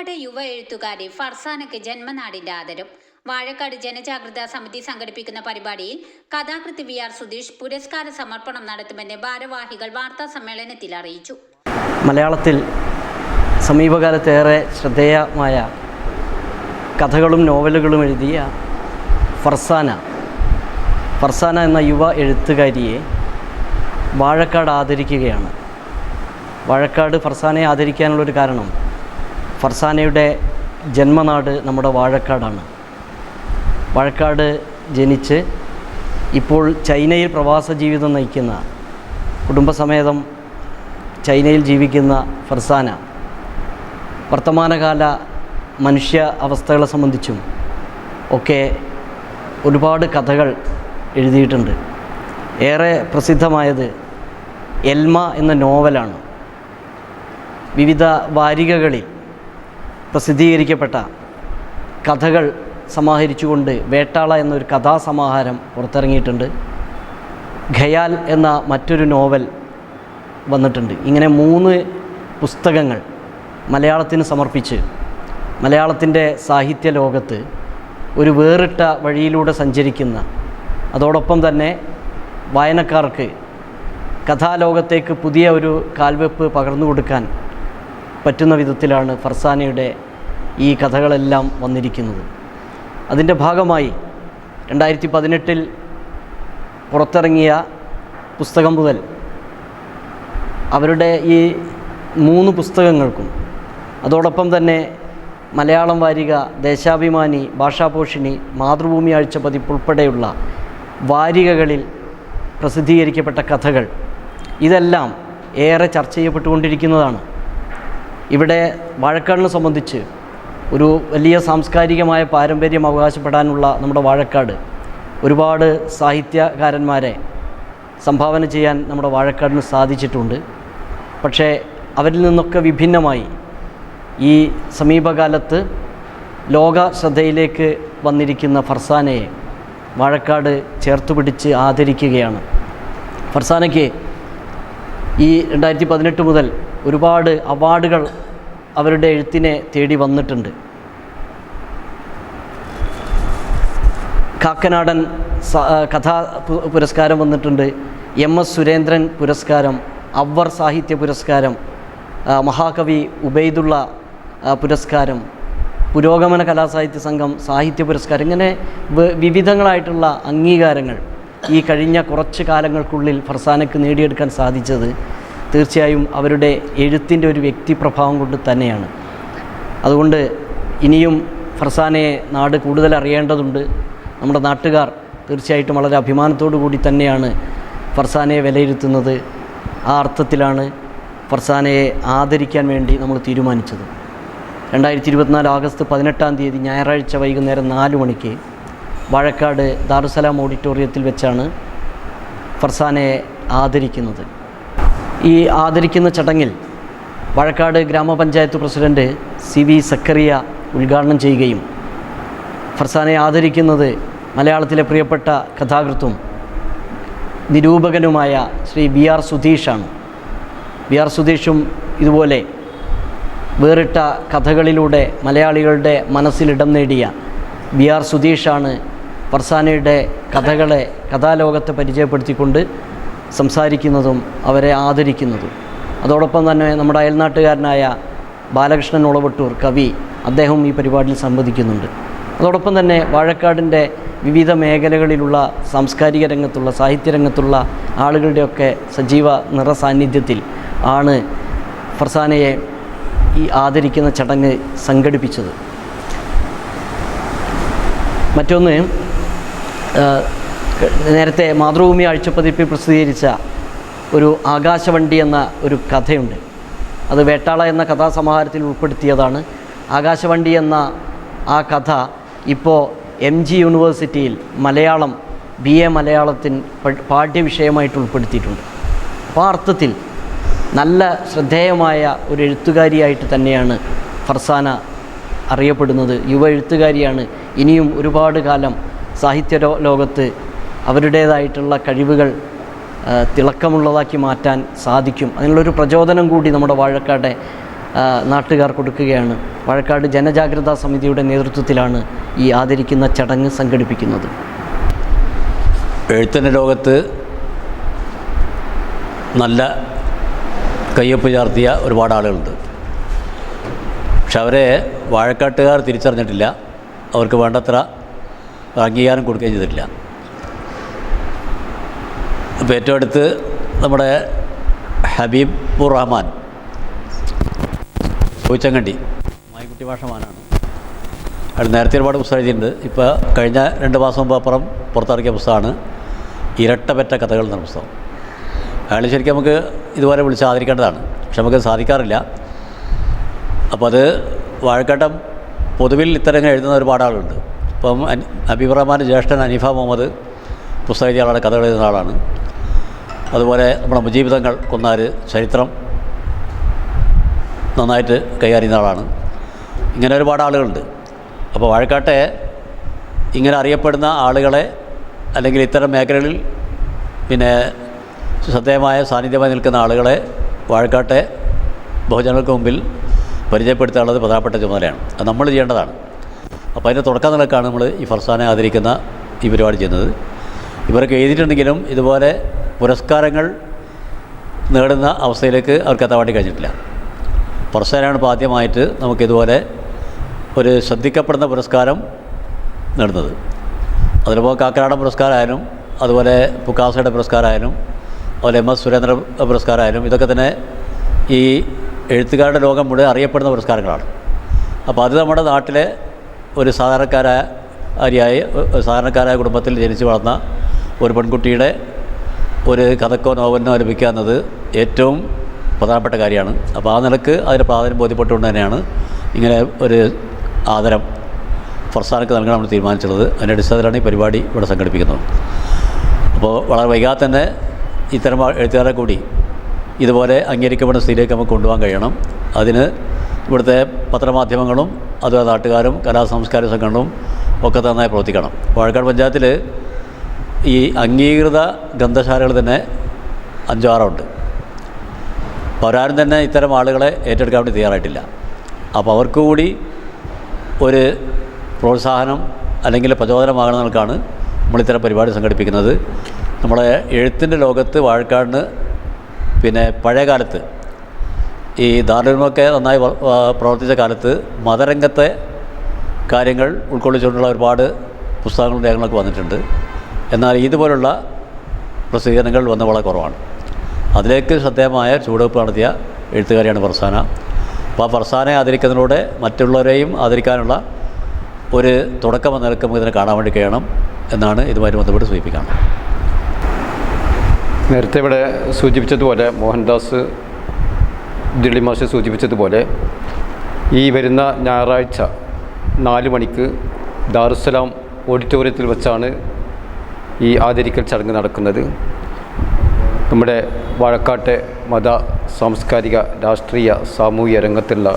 വാഴക്കാട് യുവ എഴുത്തുകാരി ഫർസാനയ്ക്ക് ജന്മനാടിന്റെ ആദരം. വാഴക്കാട് ജനജാഗ്രത സമിതി സംഘടിപ്പിക്കുന്ന പരിപാടിയിൽ കഥാകൃത്ത് വി ആർ സുധീഷ് പുരസ്കാര സമർപ്പണം നടത്തുമെന്ന് ഭാരവാഹികൾ വാർത്താ സമ്മേളനത്തിൽ അറിയിച്ചു. മലയാളത്തിൽ സമീപകാലത്തേറെ ശ്രദ്ധേയമായ കഥകളും നോവലുകളും എഴുതിയ ഫർസാന ഫർസാന എന്ന യുവ എഴുത്തുകാരിയെ വാഴക്കാട് ആദരിക്കുകയാണ്. വാഴക്കാട് ഫർസാനയെ ആദരിക്കാനുള്ളൊരു കാരണം ഫർസാനയുടെ ജന്മനാട് നമ്മുടെ വാഴക്കാടാണ്. വാഴക്കാട് ജനിച്ച് ഇപ്പോൾ ചൈനയിൽ പ്രവാസ ജീവിതം നയിക്കുന്ന കുടുംബസമേതം ചൈനയിൽ ജീവിക്കുന്ന ഫർസാന വർത്തമാനകാല മനുഷ്യ അവസ്ഥകളെ സംബന്ധിച്ചും ഒക്കെ ഒരുപാട് കഥകൾ എഴുതിയിട്ടുണ്ട്. ഏറെ പ്രസിദ്ധമായത് എൽമ എന്ന നോവലാണ്. വിവിധ വാരികകളിൽ പ്രസിദ്ധീകരിക്കപ്പെട്ട കഥകൾ സമാഹരിച്ചുകൊണ്ട് വേട്ടാള എന്നൊരു കഥാസമാഹാരം പുറത്തിറങ്ങിയിട്ടുണ്ട്. ഖയാൽ എന്ന മറ്റൊരു നോവൽ വന്നിട്ടുണ്ട്. ഇങ്ങനെ മൂന്ന് പുസ്തകങ്ങൾ മലയാളത്തിന് സമർപ്പിച്ച് മലയാളത്തിന്റെ സാഹിത്യ ലോകത്ത് ഒരു വേറിട്ട വഴിയിലൂടെ സഞ്ചരിക്കുന്ന അതോടൊപ്പം തന്നെ വായനക്കാർക്ക് കഥാലോകത്തേക്ക് പുതിയ ഒരു കാൽവെപ്പ് പകർന്നു കൊടുക്കാൻ പറ്റുന്ന വിധത്തിലാണ് ഫർസാനയുടെ ഈ കഥകളെല്ലാം വന്നിരിക്കുന്നത്. അതിന്റെ ഭാഗമായി രണ്ടായിരത്തി പതിനെട്ടിൽ പുറത്തിറങ്ങിയ പുസ്തകം മുതൽ അവരുടെ ഈ മൂന്ന് പുസ്തകങ്ങൾക്കും അതോടൊപ്പം തന്നെ മലയാളം വാരിക ദേശാഭിമാനി ഭാഷാപോഷിണി മാതൃഭൂമി ആഴ്ച പതിപ്പ് ഉൾപ്പെടെയുള്ള വാരികകളിൽ പ്രസിദ്ധീകരിക്കപ്പെട്ട കഥകൾ. ഇതെല്ലാം ഏറെ ചർച്ച ചെയ്യപ്പെട്ടുകൊണ്ടിരിക്കുന്നതാണ്. ഇവിടെ വാഴക്കാടിനെ സംബന്ധിച്ച് ഒരു വലിയ സാംസ്കാരികമായ പാരമ്പര്യം അവകാശപ്പെടാനുള്ള നമ്മുടെ വാഴക്കാട് ഒരുപാട് സാഹിത്യകാരന്മാരെ സംഭാവന ചെയ്യാൻ നമ്മുടെ വാഴക്കാടിന് സാധിച്ചിട്ടുണ്ട്. പക്ഷേ അവരിൽ നിന്നൊക്കെ വിഭിന്നമായി ഈ സമീപകാലത്ത് ലോക ശ്രദ്ധയിലേക്ക് വന്നിരിക്കുന്ന ഫർസാനയെ വാഴക്കാട് ചേർത്ത് പിടിച്ച് ആദരിക്കുകയാണ്. ഫർസാനയ്ക്ക് ഈ രണ്ടായിരത്തി പതിനെട്ട് മുതൽ ഒരുപാട് അവാർഡുകൾ അവരുടെ എഴുത്തിനെ തേടി വന്നിട്ടുണ്ട്. കാക്കനാടൻ കഥാ പുരസ്കാരം വന്നിട്ടുണ്ട്. എം എസ് സുരേന്ദ്രൻ പുരസ്കാരം അവർ സാഹിത്യ പുരസ്കാരം മഹാകവി ഉബൈദുള്ള പുരസ്കാരം പുരോഗമന കലാസാഹിത്യ സംഘം സാഹിത്യ പുരസ്കാരം ഇങ്ങനെ വിവിധങ്ങളായിട്ടുള്ള അംഗീകാരങ്ങൾ ഈ കഴിഞ്ഞ കുറച്ച് കാലങ്ങൾക്കുള്ളിൽ ഫർസാനയ്ക്ക് നേടിയെടുക്കാൻ സാധിച്ചത് തീർച്ചയായും അവരുടെ എഴുത്തിന്റെ ഒരു വ്യക്തിപ്രഭാവം കൊണ്ട് തന്നെയാണ്. അതുകൊണ്ട് ഇനിയും ഫർസാനെ നാട് കൂടുതൽ അറിയേണ്ടതുണ്ട്. നമ്മുടെ നാട്ടുകാർ തീർച്ചയായിട്ടും വളരെ അഭിമാനത്തോടു കൂടി തന്നെയാണ് ഫർസാനെ വിലയിരുത്തുന്നത്. ആ അർത്ഥത്തിലാണ് ഫർസാനയെ ആദരിക്കാൻ വേണ്ടി നമ്മൾ തീരുമാനിച്ചത്. രണ്ടായിരത്തി ഇരുപത്തിനാല് ആഗസ്റ്റ് പതിനെട്ടാം തീയതി ഞായറാഴ്ച വൈകുന്നേരം നാല് മണിക്ക് വാഴക്കാട് ദാറുസലാം ഓഡിറ്റോറിയത്തിൽ വെച്ചാണ് ഫർസാനയെ ആദരിക്കുന്നത്. ഈ ആദരിക്കുന്ന ചടങ്ങിൽ വഴക്കാട് ഗ്രാമപഞ്ചായത്ത് പ്രസിഡന്റ് സി വി സക്കറിയ ഉദ്ഘാടനം ചെയ്യുകയും ഫർസാനെ ആദരിക്കുന്നത് മലയാളത്തിലെ പ്രിയപ്പെട്ട കഥാകൃത്തും നിരൂപകനുമായ ശ്രീ ബി ആർ സുധീഷാണ്. ബി ആർ സുധീഷും ഇതുപോലെ വേറിട്ട കഥകളിലൂടെ മലയാളികളുടെ മനസ്സിലിടം നേടിയ ബി ആർ സുധീഷാണ് ഫർസാനയുടെ കഥകളെ കഥാലോകത്തെ പരിചയപ്പെടുത്തിക്കൊണ്ട് സംസാരിക്കുന്നതും അവരെ ആദരിക്കുന്നതും. അതോടൊപ്പം തന്നെ നമ്മുടെ അയൽനാട്ടുകാരനായ ബാലകൃഷ്ണൻ ഒളവട്ടൂർ കവി അദ്ദേഹം ഈ പരിപാടിയിൽ സംവദിക്കുന്നുണ്ട്. അതോടൊപ്പം തന്നെ വാഴക്കാടിന്റെ വിവിധ മേഖലകളിലുള്ള സാംസ്കാരിക രംഗത്തുള്ള സാഹിത്യരംഗത്തുള്ള ആളുകളുടെയൊക്കെ സജീവ നിറസാന്നിധ്യത്തിൽ ആണ് ഫർസാനയെ ഈ ആദരിക്കുന്ന ചടങ്ങ് സംഘടിപ്പിച്ചത്. മറ്റൊന്ന് നേരത്തെ മാതൃഭൂമി ആഴ്ചപ്പതിപ്പിൽ പ്രസിദ്ധീകരിച്ച ഒരു ആകാശവണ്ടി എന്ന ഒരു കഥയുണ്ട്. അത് വേട്ടാള എന്ന കഥാസമാഹാരത്തിൽ ഉൾപ്പെടുത്തിയതാണ്. ആകാശവണ്ടി എന്ന ആ കഥ ഇപ്പോൾ എം ജി യൂണിവേഴ്സിറ്റിയിൽ മലയാളം ബി എ മലയാളത്തിൻ പാഠ്യവിഷയമായിട്ട് ഉൾപ്പെടുത്തിയിട്ടുണ്ട്. അപ്പോൾ ആ അർത്ഥത്തിൽ നല്ല ശ്രദ്ധേയമായ ഒരു എഴുത്തുകാരിയായിട്ട് തന്നെയാണ് ഫർസാന അറിയപ്പെടുന്നത്. യുവ എഴുത്തുകാരിയാണ്. ഇനിയും ഒരുപാട് കാലം സാഹിത്യ ലോകത്ത് അവരുടേതായിട്ടുള്ള കഴിവുകൾ തിളക്കമുള്ളതാക്കി മാറ്റാൻ സാധിക്കും. അതിനുള്ളൊരു പ്രചോദനം കൂടി നമ്മുടെ വാഴക്കാട്ടെ ആ, നാട്ടുകാർ കൊടുക്കുകയാണ്. വാഴക്കാട് ജനജാഗ്രതാ സമിതിയുടെ നേതൃത്വത്തിലാണ് ഈ ആദരിക്കുന്ന ചടങ്ങ് സംഘടിപ്പിക്കുന്നത്. എഴുത്തിന്റെ ലോകത്ത് നല്ല കയ്യൊപ്പ് ചാർത്തിയ ഒരുപാട് ആളുകളുണ്ട്. പക്ഷെ അവരെ വാഴക്കാട്ടുകാർ തിരിച്ചറിഞ്ഞിട്ടില്ല. അവർക്ക് വേണ്ടത്ര അംഗീകാരം കൊടുക്കുകയും ചെയ്തിട്ടില്ല. അപ്പോൾ ഏറ്റവും അടുത്ത് നമ്മുടെ ഹബീബുർ റഹ്മാൻ ചോദിച്ചങ്കണ്ടി മായിക്കുട്ടി ഭാഷമാനാണ് അത് നേരത്തെ ഒരുപാട് പുസ്തകം എഴുതിയിട്ടുണ്ട്. ഇപ്പോൾ കഴിഞ്ഞ രണ്ട് മാസം മുമ്പ് അപ്പുറം പുറത്തിറക്കിയ പുസ്തകമാണ് ഇരട്ടപെറ്റ കഥകൾ എന്ന പുസ്തകം. അയാൾ ശരിക്കും നമുക്ക് ഇതുപോലെ വിളിച്ച് ആദരിക്കേണ്ടതാണ്. പക്ഷെ നമുക്ക് സാധിക്കാറില്ല. അപ്പോൾ അത് വാഴക്കാട്ടം പൊതുവിൽ ഇത്തരം എഴുതുന്ന ഒരുപാട് ആളുണ്ട് ഇപ്പം അബീബ് റഹ്മാന്റെ ജ്യേഷ്ഠൻ അനീഫ മുഹമ്മദ് പുസ്തകം എഴുതിയ ആളാണ് കഥകൾ എഴുതുന്ന ആളാണ്. അതുപോലെ നമ്മുടെ മുജീവിതങ്ങൾ കൊന്നാർ ചരിത്രം നന്നായിട്ട് കൈകാര്യം ആളാണ്. ഇങ്ങനെ ഒരുപാട് ആളുകളുണ്ട്. അപ്പോൾ വാഴക്കാട്ടെ ഇങ്ങനെ അറിയപ്പെടുന്ന ആളുകളെ അല്ലെങ്കിൽ ഇത്തരം മേഖലകളിൽ പിന്നെ ശ്രദ്ധേയമായ സാന്നിധ്യമായി നിൽക്കുന്ന ആളുകളെ വാഴക്കാട്ടെ ബഹുജനങ്ങൾക്ക് മുമ്പിൽ പരിചയപ്പെടുത്താനുള്ളത് പ്രധാനപ്പെട്ട ചുമതലയാണ്. അത് നമ്മൾ ചെയ്യേണ്ടതാണ്. അപ്പോൾ അതിന്റെ തുടക്കം നിലക്കാണ് നമ്മൾ ഈ ഫർസാനെ ആദരിക്കുന്ന ഈ പരിപാടി ചെയ്യുന്നത്. ഇവരൊക്കെ എഴുതിയിട്ടുണ്ടെങ്കിലും ഇതുപോലെ പുരസ്കാരങ്ങൾ നേടുന്ന അവസ്ഥയിലേക്ക് അവർക്ക് എത്താൻ വേണ്ടി കഴിഞ്ഞിട്ടില്ല. ഫർസാനാണ് ഇപ്പോൾ ആദ്യമായിട്ട് നമുക്കിതുപോലെ ഒരു ശ്രദ്ധിക്കപ്പെടുന്ന പുരസ്കാരം നേടുന്നത്. അതിലിപ്പോൾ കാക്കനാടൻ പുരസ്കാരമായാലും അതുപോലെ പുക്കാസയുടെ പുരസ്കാരമായാലും അതുപോലെ എം എസ് സുരേന്ദ്ര പുരസ്കാരമായാലും ഇതൊക്കെ തന്നെ ഈ എഴുത്തുകാരുടെ ലോകം മുഴുവൻ അറിയപ്പെടുന്ന പുരസ്കാരങ്ങളാണ്. അപ്പോൾ അത് നമ്മുടെ നാട്ടിലെ ഒരു സാധാരണക്കാരായ അരിയായി സാധാരണക്കാരായ കുടുംബത്തിൽ ജനിച്ച് വളർന്ന ഒരു പെൺകുട്ടിയുടെ ഒരു കഥക്കോ നോവലിനോ ആരംഭിക്കുക എന്നത് ഏറ്റവും പ്രധാനപ്പെട്ട കാര്യമാണ്. അപ്പോൾ ആ നിലയ്ക്ക് അതിന് പ്രാധാന്യം ബോധ്യപ്പെട്ടുകൊണ്ട് തന്നെയാണ് ഇങ്ങനെ ഒരു ആദരം ഫർസാനക്ക് നൽകണം നമ്മൾ തീരുമാനിച്ചുള്ളത് അതിന്റെ അടിസ്ഥാനത്തിലാണ് ഈ പരിപാടി ഇവിടെ സംഘടിപ്പിക്കുന്നത്. അപ്പോൾ വളരെ വൈകാതെ തന്നെ ഇത്തരം എഴുത്തുകാരെ കൂടി ഇതുപോലെ അംഗീകരിക്കപ്പെടുന്ന സ്ഥിതിയിലേക്ക് നമുക്ക് കൊണ്ടുപോകാൻ കഴിയണം. അതിന് ഇവിടുത്തെ പത്രമാധ്യമങ്ങളും അതുപോലെ നാട്ടുകാരും കലാ സാംസ്കാരിക സംഘടനകളും ഒക്കെ നന്നായി പ്രവർത്തിക്കണം. വാഴക്കാട് പഞ്ചായത്തിൽ ഈ അംഗീകൃത ഗ്രന്ഥശാലകൾ തന്നെ അഞ്ചാറുണ്ട്. അപ്പോൾ അവരാരും തന്നെ ഇത്തരം ആളുകളെ ഏറ്റെടുക്കാൻ വേണ്ടി തയ്യാറായിട്ടില്ല. അപ്പോൾ അവർക്ക് കൂടി ഒരു പ്രോത്സാഹനം അല്ലെങ്കിൽ പ്രചോദനമാകുന്നവർക്കാണ് നമ്മൾ ഇത്തരം പരിപാടി സംഘടിപ്പിക്കുന്നത്. നമ്മളെ എഴുത്തിന്റെ ലോകത്ത് വാഴക്കാടിന് പിന്നെ പഴയ കാലത്ത് ഈ ദാരുണ്യമൊക്കെ നന്നായി പ്രവർത്തിച്ച കാലത്ത് മതരംഗത്തെ കാര്യങ്ങൾ ഉൾക്കൊള്ളിച്ചുകൊണ്ടുള്ള ഒരുപാട് പുസ്തകങ്ങളും രേഖകളൊക്കെ വന്നിട്ടുണ്ട്. എന്നാൽ ഇതുപോലുള്ള പ്രസിദ്ധീകരണങ്ങൾ വന്ന് വളരെ കുറവാണ്. അതിലേക്ക് ശ്രദ്ധേയമായ ചുവടുവെപ്പ് നടത്തിയ എഴുത്തുകാരിയാണ് ഫർസാന. അപ്പോൾ ആ ഫർസാനെ ആദരിക്കുന്നതിലൂടെ മറ്റുള്ളവരെയും ആദരിക്കാനുള്ള ഒരു തുടക്കം എന്ന നിലയ്ക്ക് ഇതിനെ കാണാൻ വേണ്ടി കഴിയണം എന്നാണ് ഇതുമായി ബന്ധപ്പെട്ട് സൂചിപ്പിക്കുന്നത് നേരത്തെ ഇവിടെ സൂചിപ്പിച്ചതുപോലെ മോഹൻദാസ് ദിള്ളിമാഷ് സൂചിപ്പിച്ചതുപോലെ ഈ വരുന്ന ഞായറാഴ്ച നാല് മണിക്ക് ദാറുസലാം ഓഡിറ്റോറിയത്തിൽ വെച്ചാണ് ഈ ആദരിക്കൽ ചടങ്ങ് നടക്കുന്നത്. നമ്മുടെ വാഴക്കാട്ടെ മത സാംസ്കാരിക രാഷ്ട്രീയ സാമൂഹിക രംഗത്തുള്ള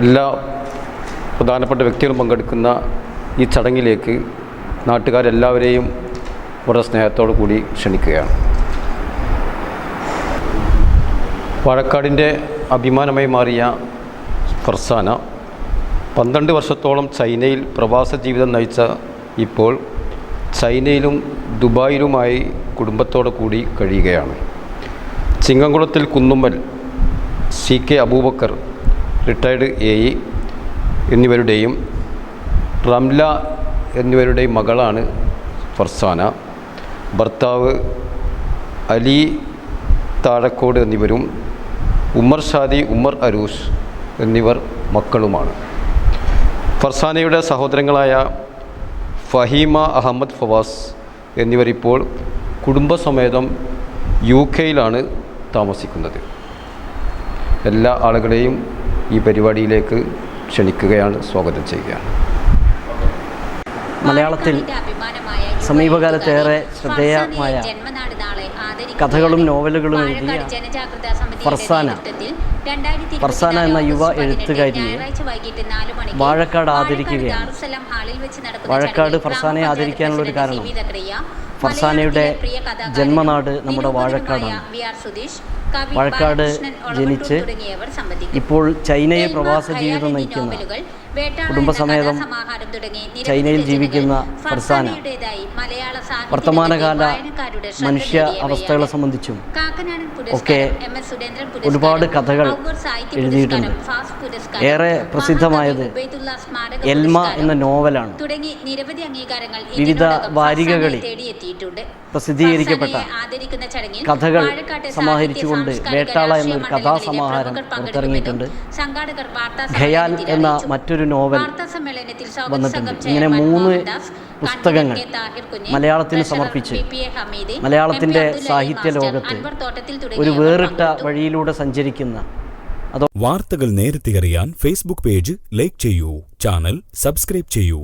എല്ലാ പ്രധാനപ്പെട്ട വ്യക്തികളും പങ്കെടുക്കുന്ന ഈ ചടങ്ങിലേക്ക് നാട്ടുകാരെല്ലാവരെയും വളരെ സ്നേഹത്തോടു കൂടി ക്ഷണിക്കുകയാണ്. വാഴക്കാടിന്റെ അഭിമാനമായി മാറിയ ഫർസാന പന്ത്രണ്ട് വർഷത്തോളം ചൈനയിൽ പ്രവാസ ജീവിതം നയിച്ച ഇപ്പോൾ ചൈനയിലും ദുബായിലുമായി കുടുംബത്തോടു കൂടി കഴിയുകയാണ്. ചിങ്ങംകുളത്തിൽ Kunnummal C K Abubakar retired A E എന്നിവരുടെയും Ramla എന്നിവരുടെയും മകളാണ് ഫർസാന. ഭർത്താവ് അലി താഴക്കോട് എന്നിവരും ഉമ്മർ ഷാദി ഉമ്മർ അരൂഷ് എന്നിവർ മക്കളുമാണ്. ഫർസാനയുടെ സഹോദരങ്ങളായ ഫഹീമ അഹമ്മദ് ഫവാസ് എന്നിവരിപ്പോൾ കുടുംബസമേതം യു കെയിലാണ് താമസിക്കുന്നത് എല്ലാ ആളുകളെയും ഈ പരിപാടിയിലേക്ക് ക്ഷണിക്കുകയാണ് സ്വാഗതം ചെയ്യുകയാണ് മലയാളത്തിൽ സമീപകാലത്തേറെ ശ്രദ്ധേയമായ കഥകളും നോവലുകളും എഴുതിയ ഫർസാന. നേതൃത്വത്തിൽ 2024 ഫർസാന എന്ന യുവ എഴുത്തുകാരിയെ വാഴക്കാട് ആദരിക്കുകയാണ്. വാഴക്കാട് ഫർസാനെ ഫർസാനയെ ആദരിക്കാനുള്ള ഒരു കാരണം. ഫർസാനയുടെ ജന്മനാട് നമ്മുടെ വാഴക്കാടാണ്. വാഴക്കാട് ജനിച്ച് ഇപ്പോൾ ചൈനയെ പ്രവാസ ജീവിതം നയിക്കുന്ന കുടുംബസമേതം ചൈനയിൽ ജീവിക്കുന്ന ഫർസാന വർത്തമാനകാല മനുഷ്യ അവസ്ഥകളെ സംബന്ധിച്ചും ഒക്കെ ഒരുപാട് കഥകൾ എഴുതിയിട്ടുണ്ട്. ഏറെ പ്രസിദ്ധമായത് എൽമ എന്ന നോവലാണ് തുടങ്ങി നിരവധി അംഗീകാരങ്ങൾ വിവിധ വാരികകളിൽ പ്രസിദ്ധീകരിക്കപ്പെട്ട കഥകൾ സമാഹരിച്ചുകൊണ്ട് വേട്ടാള എന്നൊരു കഥാസമാഹാരം പുറത്തിറങ്ങിയിട്ടുണ്ട്. ഖയാൽ എന്ന. മറ്റൊരു നോവൽ വാർത്താ സമ്മേളനത്തിൽ സ്വാഗത വന്നിട്ടുണ്ട്. ഇങ്ങനെ മൂന്ന് പുസ്തകങ്ങൾ മലയാളത്തിന് സമർപ്പിച്ച് മലയാളത്തിന്റെ സാഹിത്യ ലോകത്ത് ഒരു വേറിട്ട വഴിയിലൂടെ സഞ്ചരിക്കുന്ന വാർത്തകൾ നേരത്തെ അറിയാൻ ഫേസ്ബുക്ക് പേജ് ലൈക്ക് ചെയ്യൂ. ചാനൽ സബ്സ്ക്രൈബ് ചെയ്യൂ.